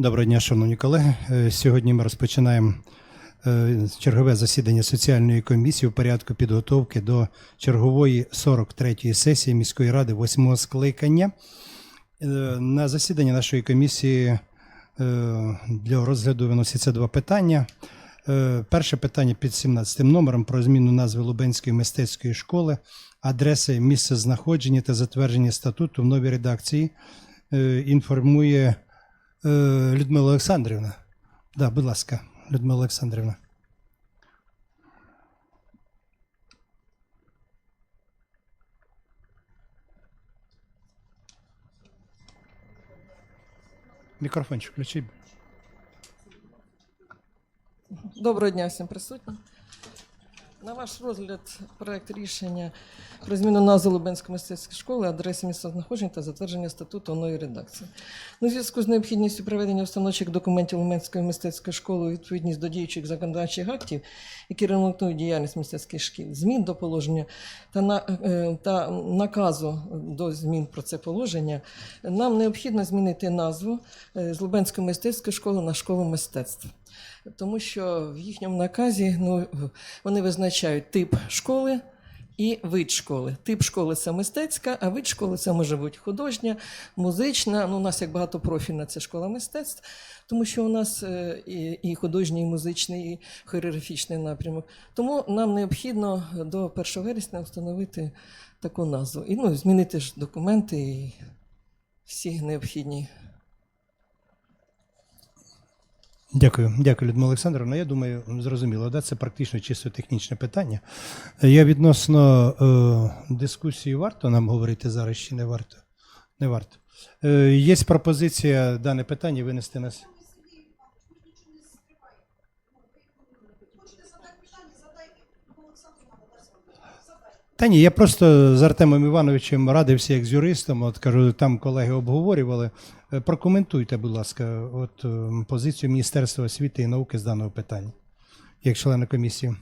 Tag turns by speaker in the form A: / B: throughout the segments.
A: Доброго дня, шановні колеги. Е, Сьогодні ми розпочинаємо е, чергове засідання соціальної комісії у порядку підготовки до чергової 43-ї сесії міської ради 8-го скликання. Е, На засідання нашої комісії для розгляду виносяться два питання. Перше питання під 17 номером про зміну назви Лубенської мистецької школи, адреси, місце знаходження та затвердження статуту в новій редакції інформує Людмила Олександрівна. Да, будь ласка, Людмила Олександрівна. Мікрофончик включи.
B: Доброго дня всім присутнім. На ваш розгляд проект рішення про зміну назви Лубенської мистецької школи, адреси місця знаходження та затвердження статуту нової редакції. Ну, у зв'язку з необхідністю приведення установчих документів Лубенської мистецької школи у відповідність до діючих законодавчих актів, які регламентують діяльність мистецьких шкіл, змін до положення та, на, е, та наказу до змін про це положення, нам необхідно змінити назву е, з Лубенської мистецької школи на школу мистецтв тому що в їхньому наказі ну, вони визначають тип школи і вид школи. Тип школи це мистецька, а вид школи це може бути художня, музична. Ну, у нас як багатопрофільна це школа мистецтв, тому що у нас е, і, художній, і музичний, і хореографічний напрямок. Тому нам необхідно до 1 вересня встановити таку назву. І ну, змінити ж документи і всі необхідні
A: Дякую, дякую, Людмила Олександровна. Я думаю, зрозуміло, да? це практично чисто технічне питання. Я відносно е, дискусії варто нам говорити зараз чи не варто? Не варто. Е, є пропозиція дане питання винести на. Та ні, я просто з Артемом Івановичем радився як з юристом. От кажу, там колеги обговорювали. Е, Прокоментуйте, будь ласка, от е, позицію Міністерства освіти і науки з даного питання, як члена комісії.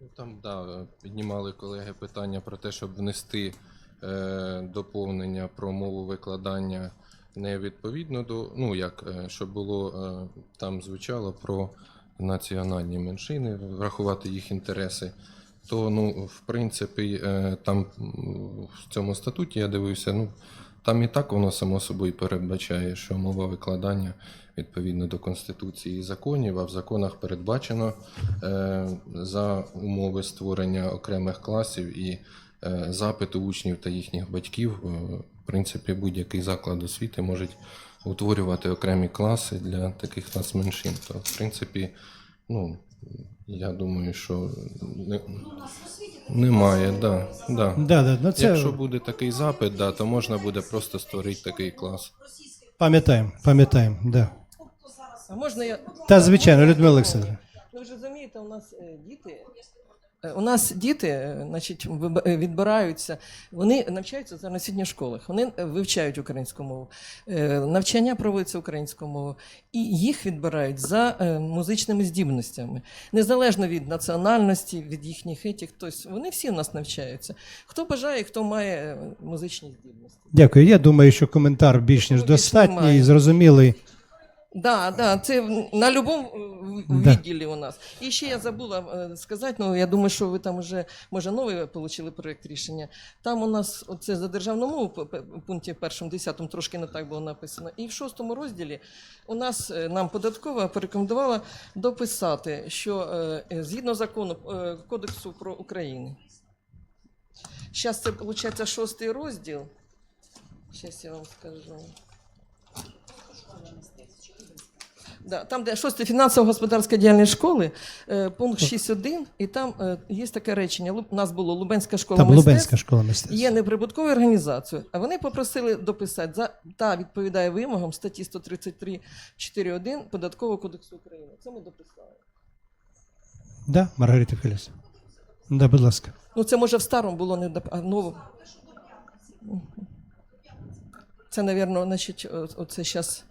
C: Ну, Там да, піднімали колеги питання про те, щоб внести е, доповнення про мову викладання не відповідно до, ну як, е, щоб було е, там звучало про національні меншини, врахувати їх інтереси. То, ну, в принципі, е, там в цьому статуті я дивився, ну, там і так воно само собою передбачає, що мова викладання відповідно до Конституції і законів, а в законах передбачено е, за умови створення окремих класів і е, запиту учнів та їхніх батьків. е, В принципі, будь-який заклад освіти може утворювати окремі класи для таких нацменшин. То, в принципі, ну, я думаю, що не, немає, да, да.
A: Да, да, ну це
C: Якщо буде такий запит, да, то можна буде просто створити такий клас.
A: пам'ятаємо, пам'ятаємо. Да.
B: А можна я
A: Та звичайно, Людмила Олександровна.
B: Ну, ви ж розумієте, у нас е, діти. Е, У нас діти, е, значить, е, відбираються, вони навчаються зараз на освітніх школах, вони вивчають українську мову, навчання проводиться українською мовою, і їх відбирають за музичними здібностями, незалежно від національності, від їхніх етіх. Тобто вони всі у нас навчаються. Хто бажає, хто має музичні здібності.
A: Дякую. Я думаю, що коментар більш ніж достатній і зрозумілий.
B: Да, да, це на будь-якому
A: Да.
B: відділі у нас. І ще я забула е, сказати, ну я думаю, що ви там вже, може, новий отримали проєкт рішення. Там у нас оце за державну мову в пункті першому, десятому трошки не так було написано. І в шостому розділі у нас е, нам податкова порекомендувала дописати, що е, е, згідно закону е, Кодексу про Україну. Зараз це виходить шостий розділ. Зараз я вам скажу. Да, там, де шосте фінансово-господарська діяльність школи, е, пункт 6.1, і там е, є таке речення. У нас було Лубенська школа
A: Там
B: мистецтв.
A: Лубенська школа мистецтва.
B: Є неприбутковою організацією, а вони попросили дописати за та відповідає вимогам статті 133.4.1 Податкового кодексу України. Це ми дописали.
A: Да, Маргарита Філіс. Да, будь ласка.
B: Ну, це може в старому було не доп... а в новому. Це, мабуть, значить, оце зараз.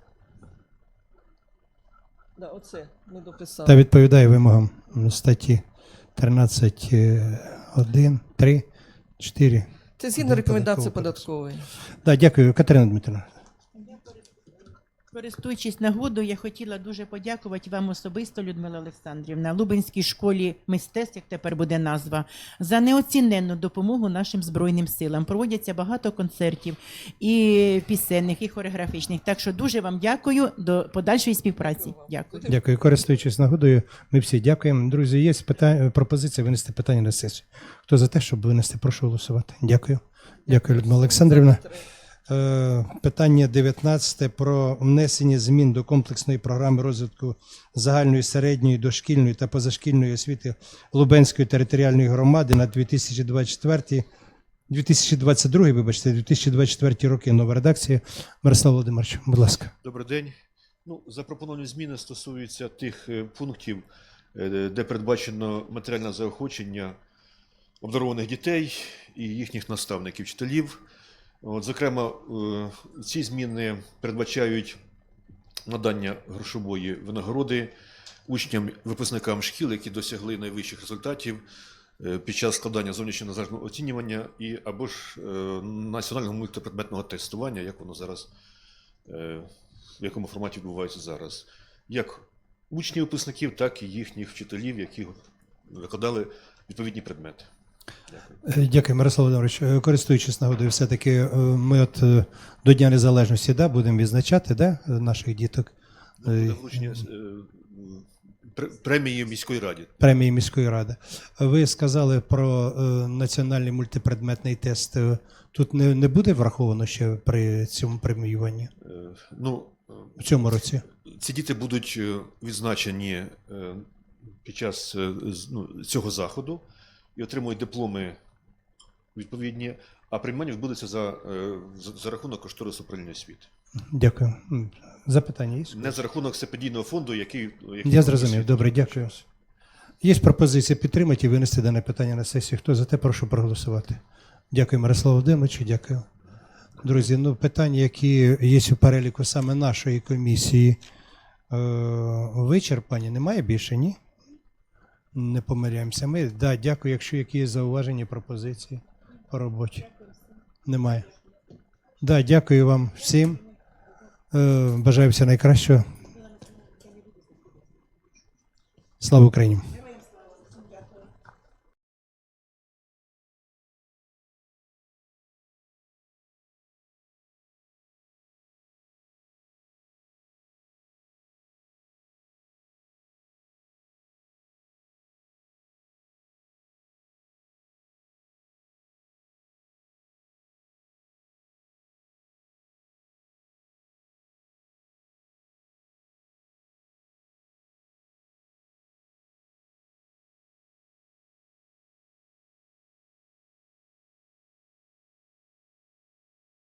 B: Да, оце ми дописали.
A: Та відповідає вимогам статті 13, 1, 3, 4.
B: Це згідно рекомендації податкової.
A: Да, дякую, Катерина Дмитрівна.
D: Користуючись нагодою, я хотіла дуже подякувати вам особисто, Людмила Олександрівна, Лубенській школі мистецтв, як тепер буде назва, за неоціненну допомогу нашим збройним силам. Проводяться багато концертів і пісенних, і хореографічних. Так що дуже вам дякую до подальшої співпраці. Дякую.
A: Дякую. Користуючись нагодою, ми всі дякуємо. Друзі, є питання, пропозиція винести питання на сесію. Хто за те, щоб винести, прошу голосувати. Дякую. Дякую, Людмила Олександрівна. Е, Питання 19 про внесення змін до комплексної програми розвитку загальної середньої дошкільної та позашкільної освіти Лубенської територіальної громади на 2024 2022, вибачте, 2024 роки. Нова редакція. Мирослав Володимирович, будь ласка.
E: Добрий день. Ну, запропоновані зміни стосуються тих е, пунктів, е, де передбачено матеріальне заохочення обдарованих дітей і їхніх наставників, вчителів. От, зокрема, е, ці зміни передбачають надання грошової винагороди учням, випускникам шкіл, які досягли найвищих результатів е, під час складання зовнішнього незалежного оцінювання і або ж е, національного мультипредметного тестування, як воно зараз в якому форматі відбувається зараз, як учнів випускників, так і їхніх вчителів, які викладали відповідні предмети. Дякую.
A: Е, Дякую, Мирослав Володимирович. Е, Користуючись нагодою, все-таки е, ми от до Дня Незалежності да, будемо відзначати да, наших діток
E: Ну, вручення премії міської раді.
A: премії міської ради. Ви сказали про національний мультипредметний тест. Тут не, не буде враховано ще при цьому преміюванні
E: Ну,
A: в цьому році?
E: ці діти будуть відзначені під час ну, цього заходу і отримують дипломи відповідні, а приймання відбудеться за, е, за, за рахунок кошторису управління освіти.
A: Дякую. Запитання є?
E: Не за рахунок стипендійного фонду, який, який
A: Я зрозумів. Добре, дякую. Є пропозиція підтримати і винести дане питання на сесію. Хто за те, прошу проголосувати. Дякую, Мирославу Володимировичу, дякую. Друзі, ну питання, які є у переліку саме нашої комісії, е, вичерпані. Немає більше, ні? Не помиряємося. Ми, да, дякую, якщо які є зауваження, пропозиції по роботі. Немає. Да, дякую вам всім. Е, бажаю всього найкращого. Слава Україні!